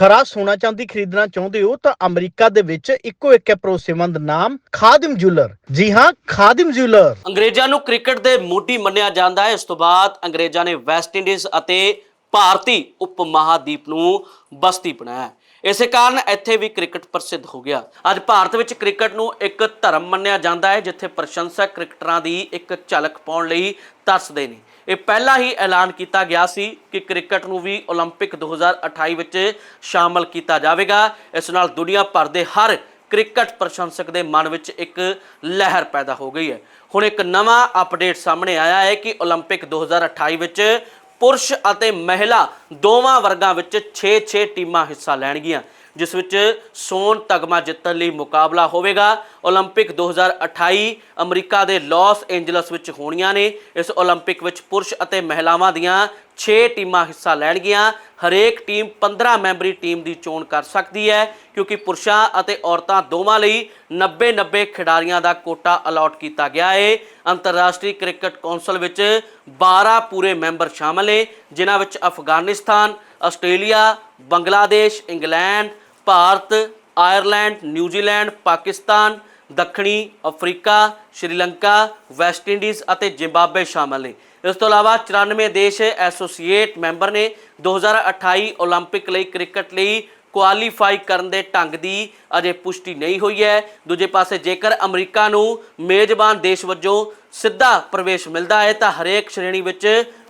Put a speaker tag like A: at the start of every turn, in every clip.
A: ਖਰਾ ਸੋਨਾ ਚਾਂਦੀ ਖਰੀਦਣਾ ਚਾਹੁੰਦੇ ਹੋ ਤਾਂ ਅਮਰੀਕਾ ਦੇ ਵਿੱਚ ਇੱਕੋ ਇੱਕ ਹੈ ਭਰੋਸੇਮੰਦ ਨਾਮ, ਖਾਦਿਮ ਜੁਲਰ ਜੀ ਹਾਂ, ਖਾਦਿਮ ਜੁਲਰ
B: ਅੰਗਰੇਜ਼ਾਂ ਨੂੰ ਕ੍ਰਿਕਟ ਦੇ ਮੋਢੀ ਮੰਨਿਆ ਜਾਂਦਾ ਹੈ। ਇਸ ਤੋਂ ਬਾਅਦ ਅੰਗਰੇਜ਼ਾਂ ਨੇ ਵੈਸਟ ਇੰਡੀਜ਼ ਅਤੇ ਭਾਰਤੀ ਉਪ ਮਹਾਦੀਪ ਨੂੰ ਬਸਤੀ ਬਣਾਇਆ। ਇਸੇ ਕਾਰਨ ਇੱਥੇ ਵੀ ਕ੍ਰਿਕਟ ਪ੍ਰਸਿੱਧ ਹੋ ਗਿਆ ਅੱਜ ਭਾਰਤ ਵਿੱਚ ਕ੍ਰਿਕਟ ਨੂੰ ਇੱਕ ਧਰਮ ਮੰਨਿਆ ਜਾਂਦਾ ਹੈ ਜਿੱਥੇ ਪ੍ਰਸ਼ੰਸਕ ਕ੍ਰਿਕਟਰਾਂ ਦੀ ਇੱਕ ਝਲਕ ਪਾਉਣ ਲਈ ਤਰਸਦੇ ਨੇ ਇਹ ਪਹਿਲਾਂ ਹੀ ਐਲਾਨ ਕੀਤਾ ਗਿਆ ਸੀ ਕਿ ਕ੍ਰਿਕਟ ਨੂੰ ਵੀ 올림픽 2028 ਵਿੱਚ ਸ਼ਾਮਲ ਕੀਤਾ ਜਾਵੇਗਾ ਇਸ ਨਾਲ ਦੁਨੀਆ ਭਰ ਦੇ ਹਰ ਕ੍ਰਿਕਟ ਪ੍ਰਸ਼ੰਸਕ ਦੇ ਮਨ ਵਿੱਚ ਇੱਕ ਲਹਿਰ ਪੈਦਾ ਹੋ ਗਈ ਹੈ ਹੁਣ ਇੱਕ ਨਵਾਂ ਅਪਡੇਟ ਸਾਹਮਣੇ ਆਇਆ ਹੈ ਕਿ 올림픽 2028 ਵਿੱਚ ਪੁਰਸ਼ ਅਤੇ ਮਹਿਲਾ ਦੋਵਾਂ ਵਰਗਾਂ ਵਿੱਚ 6-6 ਟੀਮਾਂ ਹਿੱਸਾ ਲੈਣਗੀਆਂ। ਜਿਸ ਵਿੱਚ ਸੋਨ ਤਗਮਾ ਜਿੱਤਣ ਲਈ ਮੁਕਾਬਲਾ ਹੋਵੇਗਾ 올림픽 2028 ਅਮਰੀਕਾ ਦੇ ਲਾਸ ਐਂਜਲਸ ਵਿੱਚ ਹੋਣੀਆਂ ਨੇ ਇਸ 올림픽 ਵਿੱਚ ਪੁਰਸ਼ ਅਤੇ ਮਹਿਲਾਵਾਂ ਦੀਆਂ 6 ਟੀਮਾਂ ਹਿੱਸਾ ਲੈਣਗੀਆਂ ਹਰੇਕ ਟੀਮ 15 ਮੈਂਬਰੀ ਟੀਮ ਦੀ ਚੋਣ ਕਰ ਸਕਦੀ ਹੈ ਕਿਉਂਕਿ ਪੁਰਸ਼ਾਂ ਅਤੇ ਔਰਤਾਂ ਦੋਵਾਂ ਲਈ 90-90 ਖਿਡਾਰੀਆਂ ਦਾ ਕੋਟਾ ਅਲਾਟ ਕੀਤਾ ਗਿਆ ਹੈ ਅੰਤਰਰਾਸ਼ਟਰੀ ਕ੍ਰਿਕਟ ਕੌਂਸਲ ਵਿੱਚ 12 ਪੂਰੇ ਮੈਂਬਰ ਸ਼ਾਮਲ ਨੇ ਜਿਨ੍ਹਾਂ ਵਿੱਚ Afghanistan Australia Bangladesh England Bharat Ireland New Zealand Pakistan ਦੱਖਣੀ ਅਫਰੀਕਾ ਸ਼੍ਰੀਲੰਕਾ ਵੈਸਟ ਇੰਡੀਜ਼ ਅਤੇ ਜ਼ਿੰਬਾਬਵੇ ਸ਼ਾਮਲ ਨੇ ਇਸ ਤੋਂ ਇਲਾਵਾ 94 ਦੇਸ਼ ਐਸੋਸੀਏਟ ਮੈਂਬਰ ਨੇ 2028 올림픽 ਲਈ ਕ੍ਰਿਕਟ ਲਈ ਕੁਆਲੀਫਾਈ ਕਰਨ ਦੇ ਢੰਗ ਦੀ ਅਜੇ ਪੁਸ਼ਟੀ ਨਹੀਂ ਹੋਈ ਹੈ ਦੂਜੇ ਪਾਸੇ ਜੇਕਰ ਅਮਰੀਕਾ ਨੂੰ ਮੇਜ਼ਬਾਨ ਦੇਸ਼ ਵਜੋਂ ਸਿੱਧਾ ਪ੍ਰਵੇਸ਼ ਮਿਲਦਾ ਹੈ ਤਾਂ ਹਰੇਕ ਸ਼੍ਰੇਣੀ ਵਿੱਚ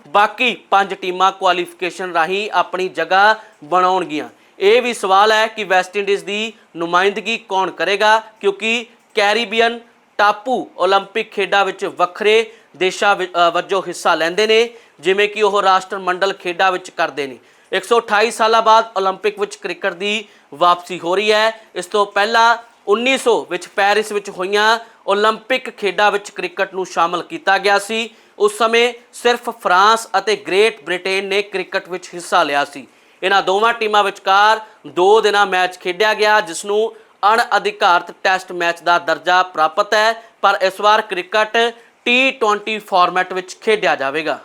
B: ਬਾਕੀ ਪੰਜ ਟੀਮਾਂ ਕੁਆਲੀਫਿਕੇਸ਼ਨ ਰਾਹੀਂ ਆਪਣੀ ਜਗ੍ਹਾ ਬਣਾਉਣਗੀਆਂ ਇਹ ਵੀ ਸਵਾਲ ਹੈ ਕਿ ਵੈਸਟ ਇੰਡੀਜ਼ ਦੀ ਨੁਮਾਇੰਦਗੀ ਕੌਣ ਕਰੇਗਾ ਕਿਉਂਕਿ ਕੈਰੀਬੀਅਨ ਟਾਪੂ 올림픽 ਖੇਡਾਂ ਵਿੱਚ ਵੱਖਰੇ ਦੇਸ਼ਾਂ ਵਿ- ਅ, ਵਜੋਂ ਹਿੱਸਾ ਲੈਂਦੇ ਨੇ ਜਿਵੇਂ ਕਿ ਉਹ ਰਾਸ਼ਟਰਮੰਡਲ ਖੇਡਾਂ ਵਿੱਚ ਕਰਦੇ ਨੇ 128 ਸਾਲਾਂ ਬਾਅਦ 올림픽 ਵਿੱਚ ਕ੍ਰਿਕਟ ਦੀ ਵਾਪਸੀ ਹੋ ਰਹੀ ਹੈ ਇਸ ਤੋਂ ਪਹਿਲਾਂ 1900 ਵਿੱਚ ਪੈਰਿਸ ਵਿੱਚ ਹੋਈਆਂ 올림픽 ਖੇਡਾਂ ਵਿੱਚ ਕ੍ਰਿਕਟ ਨੂੰ ਸ਼ਾਮਲ ਕੀਤਾ ਗਿਆ ਸੀ ਉਸ ਸਮੇਂ ਸਿਰਫ ਫਰਾਂਸ ਅਤੇ ਗ੍ਰੇਟ ਬ੍ਰਿਟੇਨ ਨੇ ਕ੍ਰਿਕਟ ਵਿੱਚ ਹਿੱਸਾ ਲਿਆ ਸੀ ਇਹਨਾਂ ਦੋਵਾਂ ਟੀਮਾਂ ਵਿਚਕਾਰ 2 ਦਿਨਾਂ ਮੈਚ ਖੇਡਿਆ ਗਿਆ ਜਿਸ ਨੂੰ ਅਣਅਧਿਕਾਰਤ ਟੈਸਟ ਮੈਚ ਦਾ ਦਰਜਾ ਪ੍ਰਾਪਤ ਹੈ ਪਰ ਇਸ ਵਾਰ ਕ੍ਰਿਕਟ T20 ਫਾਰਮੈਟ ਵਿੱਚ ਖੇਡਿਆ ਜਾਵੇਗਾ